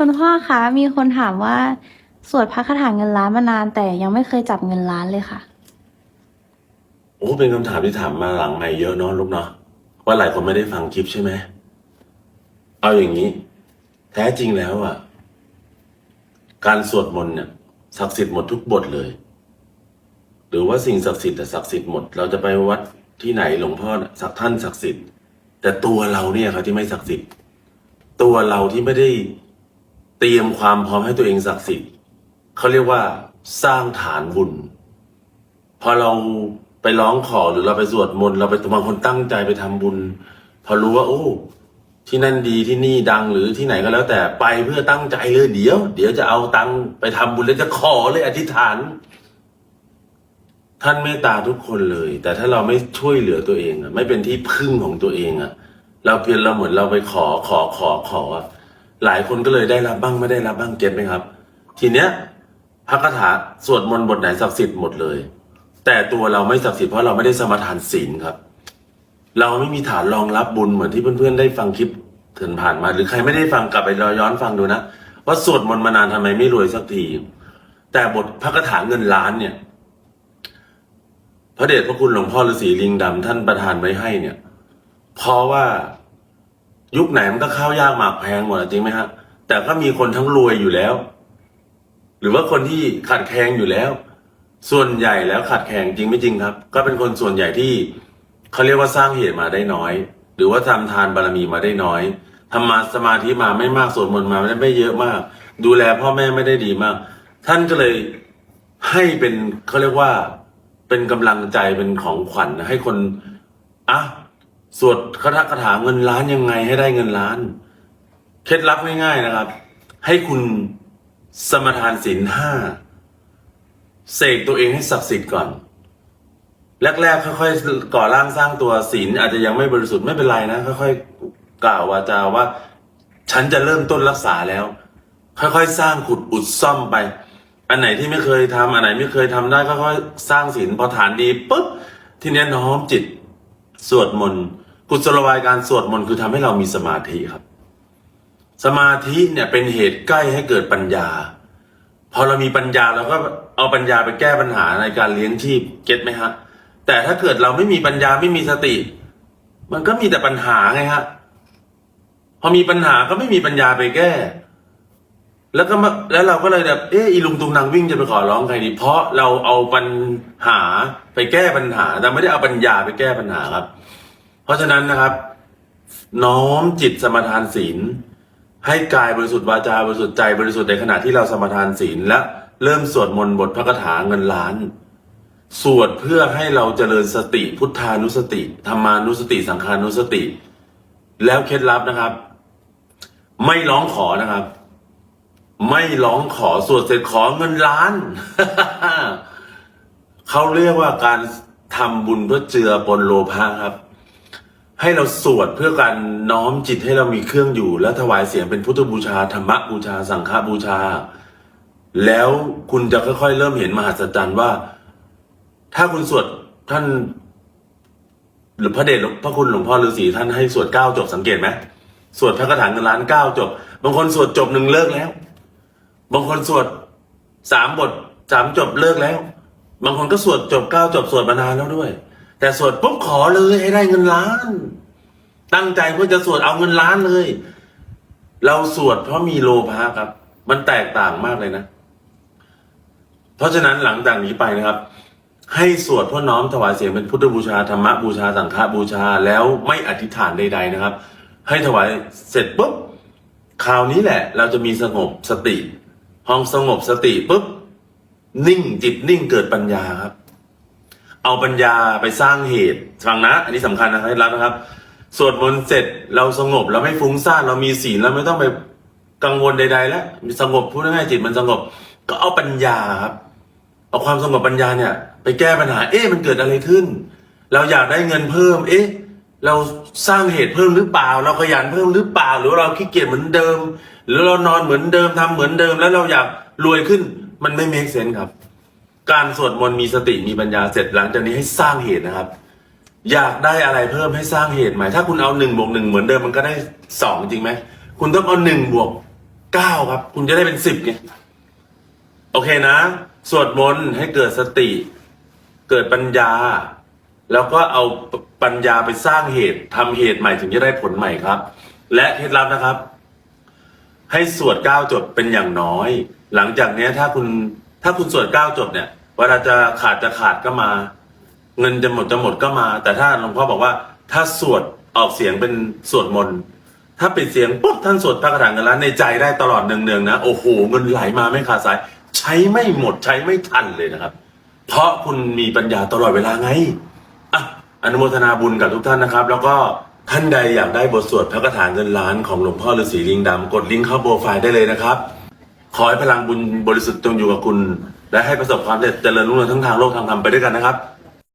คุณพ่อคะมีคนถามว่า สวดพระคาถาเงินล้านมานานแต่ยังไม่เคยจับเงินล้านเลยค่ะ โอ้เป็นคำถามที่ถามมาหลังใหม่เยอะเนาะลูกเนาะว่าหลายคนไม่ได้ฟังคลิปใช่ไหม เอาอย่างนี้ แท้จริงแล้วอะ การสวดมนต์เนี่ยศักดิ์สิทธิ์หมดทุกบทเลย หรือว่าสิ่งศักดิ์สิทธิ์แต่ศักดิ์สิทธิ์หมด เราจะไปวัดที่ไหนหลวงพ่อน่ะสักท่านศักดิ์สิทธิ์ แต่ตัวเราเนี่ยครับที่ไม่ศักดิ์สิทธิ์ ตัวเราที่ไม่ได้ เตรียมความพร้อมให้ตัวเองศักดิ์สิทธิ์เขาเรียกว่าสร้างฐานบุญ พอเราไปร้องขอหรือเราไปสวดมนต์เราไปบางคนตั้งใจไปทำบุญ พอรู้ว่า โอ้ ที่นั่นดีที่นี่ดังหรือที่ไหนก็แล้วแต่ไปเพื่อตั้งใจเลยเดี๋ยว เดี๋ยวจะเอาตังค์ไปทำบุญแล้วจะขอเลยอธิษฐาน ท่านเมตตาทุกคนเลย แต่ถ้าเราไม่ช่วยเหลือตัวเองอะไม่เป็นที่พึ่งของตัวเองอะเราเพียงเราเหมือนเราไปขอขอขอขออะ หลายคนก็เลยได้รับบ้างไม่ได้รับบ้างเก็ตไหมครับ ทีเนี้ยพระคาถาสวดมนต์บทไหนศักดิ์สิทธิ์หมดเลย แต่ตัวเราไม่ศักดิ์สิทธิ์เพราะเราไม่ได้สมทานศีลครับ เราไม่มีฐานรองรับบุญเหมือนที่เพื่อนๆได้ฟังคลิปเถินผ่านมา หรือใครไม่ได้ฟังกลับไปย้อนฟังดูนะว่าสวดมนต์มานานทำไมไม่รวยสักที แต่บทพระคาถาเงินล้านเนี่ย พระเดชพระคุณหลวงพ่อฤาษีลิงดำท่านประทานไว้ให้เนี่ย เพราะว่า ยุคไหนมันก็ข้าวยากหมากแพงหมดจริงไหมฮะ แต่ก็มีคนทั้งรวยอยู่แล้ว หรือว่าคนที่ขาดแคลงอยู่แล้ว ส่วนใหญ่แล้วขาดแคลงจริงไม่จริงครับ ก็เป็นคนส่วนใหญ่ที่เขาเรียกว่าสร้างเหตุมาได้น้อย หรือว่าทำทานบารมีมาได้น้อยทำมาสมาธิมาไม่มากสวดมนต์มาไม่ได้ไม่เยอะมาก ดูแลพ่อแม่ไม่ได้ดีมาก ท่านก็เลยให้เป็นเขาเรียกว่าเป็นกำลังใจเป็นของขวัญให้คนอะ สวดคาถาคาถาเงินล้านยังไงให้ได้เงินล้าน เคล็ดลับง่ายๆนะครับ ให้คุณสมทานศีลห้าเสกตัวเองให้ศักดิ์สิทธิ์ก่อน แรกๆค่อยๆก่อร่างสร้างตัวศีลอาจจะยังไม่บริสุทธิ์ไม่เป็นไรนะค่อยๆกล่าววาจาว่า ฉันจะเริ่มต้นรักษาแล้ว ค่อยๆ สร้างขุดอุดซ่อมไป อันไหนที่ไม่เคยทำอันไหนไม่เคยทำได้ค่อยๆสร้างศีลพอฐานดีปุ๊บทีเนี้ยน้อมจิตสวดมนต์ กุศโลบายการสวดมนต์คือทำให้เรามีสมาธิครับ สมาธิเนี่ยเป็นเหตุใกล้ให้เกิดปัญญา พอเรามีปัญญาเราก็เอาปัญญาไปแก้ปัญหาในการเลี้ยงชีพเก็ตไหมฮะแต่ถ้าเกิดเราไม่มีปัญญาไม่มีสติ มันก็มีแต่ปัญหาไงฮะพอมีปัญหาก็ไม่มีปัญญาไปแก้ แล้วก็แล้วเราก็เลยแบบเอออีลุงตุงนางวิ่งจะไปขอร้องใครดี เพราะเราเอาปัญหาไปแก้ปัญหา แต่ไม่ได้เอาปัญญาไปแก้ปัญหาครับ เพราะฉะนั้นนะครับ น้อมจิตสมทานศีล ให้กายบริสุทธิ์วาจาบริสุทธิ์ใจบริสุทธิ์ในขณะที่เราสมทานศีลและเริ่มสวดมนต์บทพระคาถาเงินล้าน สวดเพื่อให้เราเจริญสติพุทธานุสติธรรมานุสติสังขานุสติ แล้วเคล็ดลับนะครับ ไม่ร้องขอนะครับ ไม่ร้องขอสวดเสร็จขอเงินล้านเขาเรียกว่าการทำบุญเพื่อเจือปนโลภะครับ ให้เราสวดเพื่อการน้อมจิตให้เรามีเครื่องอยู่ และถวายเสียงเป็นพุทธบูชาธรรมบูชา สังฆบูชา แล้วคุณจะค่อยๆ เริ่มเห็นมหัศจรรย์ว่า ถ้าคุณสวดท่าน หรือพระเดชพระคุณหลวงพ่อฤาษีท่านให้สวดเก้าจบสังเกตไหมสวดพระคาถาเงินล้านเก้าจบ บางคนสวดจบหนึ่งเลิกแล้ว บางคนสวดสามบทสามจบเลิกแล้ว บางคนก็สวดจบเก้าจบสวดมานานแล้วด้วย แต่สวดปุ๊บขอเลยให้ได้เงินล้าน ตั้งใจเพื่อจะสวดเอาเงินล้านเลย เราสวดเพราะมีโลภะครับ มันแตกต่างมากเลยนะ เพราะฉะนั้นหลังจากนี้ไปนะครับ ให้สวดเพื่อน้อมถวายเสียงเป็นพุทธบูชาธรรมบูชาสังฆบูชาแล้วไม่อธิษฐานใด ๆนะครับ ให้ถวายเสร็จปุ๊บคราวนี้แหละ เราจะมีสงบสติพองสงบสติปุ๊บนิ่งจิตนิ่งเกิดปัญญาครับ เอาปัญญาไปสร้างเหตุฟังนะ อันนี้สำคัญนะครับให้รับนะครับ สวดมนต์เสร็จเราสงบเราไม่ฟุ้งซ่านเรามีศีลเราไม่ต้องไปกังวลใด ๆ แล้วสงบพูดง่ายๆจิตมันสงบ ก็เอาปัญญาครับเอาความสงบปัญญาเนี่ย ไปแก้ปัญหา เอ๊ะมันเกิดอะไรขึ้น เราอยากได้เงินเพิ่ม เอ๊ะเราสร้างเหตุเพิ่มหรือเปล่า เราขยันเพิ่มหรือเปล่า หรือเราขี้เกียจเหมือนเดิม หรือเรานอนเหมือนเดิมทำเหมือนเดิม แล้วเราอยากรวยขึ้น มันไม่เมคเซนครับ การสวดมนต์มีสติมีปัญญาเสร็จหลังจากนี้ให้สร้างเหตุนะครับ อยากได้อะไรเพิ่มให้สร้างเหตุใหม่ถ้าคุณเอาหนึ่งบวกหนึ่งเหมือนเดิมมันก็ได้สองจริงไหมคุณต้องเอาหนึ่งบวกเก้าครับ คุณจะได้เป็นสิบไงโอเคนะ สวดมนต์ให้เกิดสติ เกิดปัญญา แล้วก็เอาปัญญาไปสร้างเหตุทำเหตุใหม่ถึงจะได้ผลใหม่ครับ และเคล็ดลับนะครับ ให้สวดเก้าจบเป็นอย่างน้อย หลังจากนี้ถ้าคุณถ้าคุณสวดเก้าจบเนี่ย เวลาจะขาดจะขาดก็มา เงินจะหมดจะหมดก็มา แต่ถ้าหลวงพ่อบอกว่า ถ้าสวดออกเสียงเป็นสวดมนต์ถ้าปิดเสียงปุ๊บท่านสวดพระคาถาเงินล้านในใจได้ตลอดเนืองๆนะโอ้โหเงินไหลมาไม่ขาดสาย ใช้ไม่หมดใช้ไม่ทันเลยนะครับ เพราะคุณมีปัญญาตลอดเวลาไงอะอนุโมทนาบุญกับทุกท่านนะครับ แล้วก็ท่านใดอยากได้บทสวดพระคาถาเงินล้านของหลวงพ่อฤาษีลิงดำกดลิงก์เข้าโปรไฟล์ได้เลยนะครับ ขอให้พลังบุญบริสุทธิ์จงอยู่กับคุณ และให้ประสบความสำเร็จเจริญรุ่งเรืองทั้งทางโลกทางธรรมไปด้วยกันนะครับ